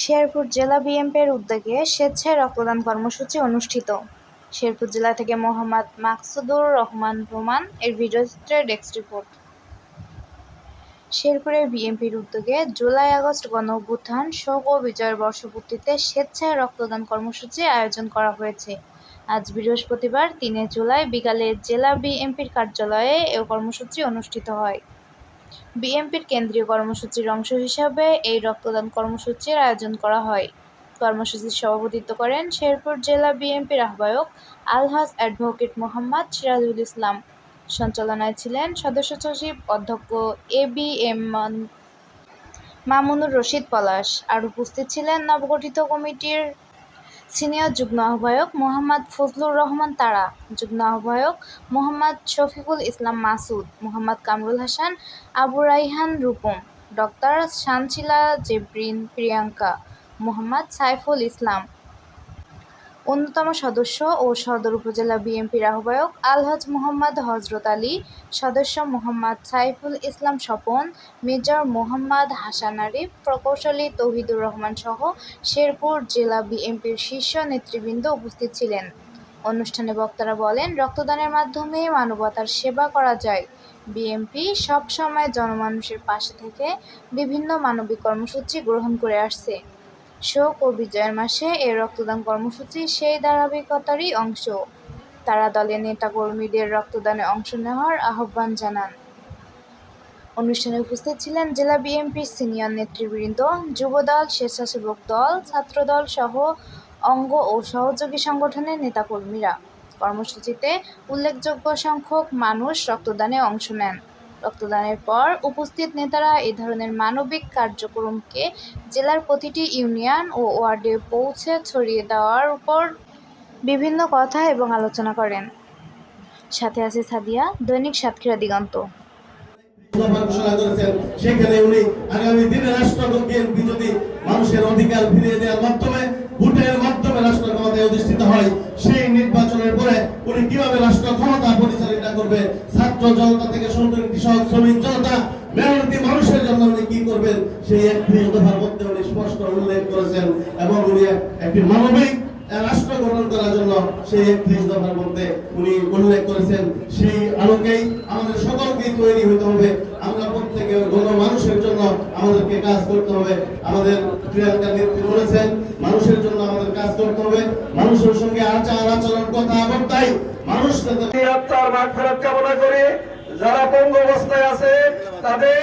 শেরপুর জেলা বিএনপির উদ্যোগে স্বেচ্ছায় রক্তদান কর্মসূচি অনুষ্ঠিত। শেরপুর জেলা থেকে মোহাম্মদ মাকসুদুর রহমান রোমান এর ভিডিওচিত্রে ডেস্ক রিপোর্ট। শেরপুরের বিএনপির উদ্যোগে জুলাই আগস্ট গণ অভ্যুত্থান, শোক ও বিজয়ের বর্ষপূর্তিতে স্বেচ্ছায় রক্তদান কর্মসূচি আয়োজন করা হয়েছে। আজ বৃহস্পতিবার, তিনে জুলাই বিকালে জেলা বিএনপির কার্যালয়ে এ কর্মসূচি অনুষ্ঠিত হয়। বিএনপির কেন্দ্রীয় কর্মসূচির অংশ হিসাবে এই রক্তদান কর্মসূচির আয়োজন করা হয়। কর্মসূচির সভাপতিত্ব করেন শেরপুর জেলা বিএনপির আহ্বায়ক আলহাজ অ্যাডভোকেট মোহাম্মদ সিরাজুল ইসলাম। সঞ্চালনায় ছিলেন সদস্য সচিব অধ্যক্ষ A B M Mamunur Rashid Palash. আর উপস্থিত ছিলেন নবগঠিত কমিটির সিনিয়র যুগ্ম আহ্বায়ক মোহাম্মদ ফজলুর রহমান তারা, যুগ্ম আহ্বায়ক মোহাম্মদ শফিকুল ইসলাম মাসুদ, মোহাম্মদ কামরুল হাসান, আবু রাইহান রূপম, ডক্টর শানশিলা জেবরিন প্রিয়াঙ্কা, মোহাম্মদ সাইফুল ইসলাম অন্যতম সদস্য ও সদর উপজেলা বিএনপির আহ্বায়ক আলহাজ মোহাম্মদ হজরত আলী, সদস্য মোহাম্মদ সাইফুল ইসলাম স্বপন, মেজর মোহাম্মদ হাসান আরিফ, প্রকৌশলী তৌহিদুর রহমান সহ শেরপুর জেলা বিএনপির শীর্ষ নেতৃবৃন্দ উপস্থিত ছিলেন। অনুষ্ঠানে বক্তারা বলেন, রক্তদানের মাধ্যমে মানবতার সেবা করা যায়। বিএনপি সবসময় জনমানুষের পাশে থেকে বিভিন্ন মানবিক কর্মসূচি গ্রহণ করে আসছে। শোক ও বিজয়ের মাসে এই রক্তদান কর্মসূচি সেই ধারাবাহিকতারই অংশ। তারা দলের নেতাকর্মীদের রক্তদানে অংশ নেওয়ার আহ্বান জানান। অনুষ্ঠানে উপস্থিত ছিলেন জেলা বিএনপির সিনিয়র নেতৃবৃন্দ, যুবদল, স্বেচ্ছাসেবক দল, ছাত্রদল সহ অঙ্গ ও সহযোগী সংগঠনের নেতাকর্মীরা। কর্মসূচিতে উল্লেখযোগ্য সংখ্যক মানুষ রক্তদানে অংশ নেন। রক্তদানের পর উপস্থিত নেতারা এ ধরনের মানবিক কার্যক্রমকে জেলার প্রতিটি ইউনিয়ন ও ওয়ার্ডে পৌঁছে ছড়িয়ে দেওয়ার উপর বিভিন্ন কথা এবং আলোচনা করেন। সাথে আছে সাদিয়া, দৈনিক সাতক্ষীরা দিগন্ত। সেখানে উনি আগামী দিনে রাষ্ট্র যদি মানুষের অধিকার ফিরিয়ে দেওয়ার মাধ্যমে ভোটের মাধ্যমে রাষ্ট্র ক্ষমতায় অধিষ্ঠিত হয়, সেই নির্বাচনের পরে উনি কীভাবে রাষ্ট্র ক্ষমতা পরিচালনা করবে? ছাত্র জনতা থেকে করে কৃষক, শ্রমিক জনতা, মেহনতি মানুষের জন্য উনি কি করবেন? সেই একত্রিশ দফার মধ্যে উনি স্পষ্ট উল্লেখ করেছেন এবং উনি একটি মানবিক রাষ্ট্র গঠন করার জন্য সেই একত্রিশ দফার মধ্যে উনি উল্লেখ করেছেন। সেই আলোকেই আমাদের সকলকে তৈরি হতে হবে। আমরা প্রত্যেকে মানুষের জন্য আমাদেরকে কাজ করতে হবে। আমাদের প্রিয়াঙ্কা নেত্রী বলেছেন, মানুষের জন্য আমাদের কাজ করতে হবে। মানুষের সঙ্গে আচার আচরণ, কথা মানুষ আত্মার কামনা করে যারা পঙ্গু অবস্থায় আছে, তাদের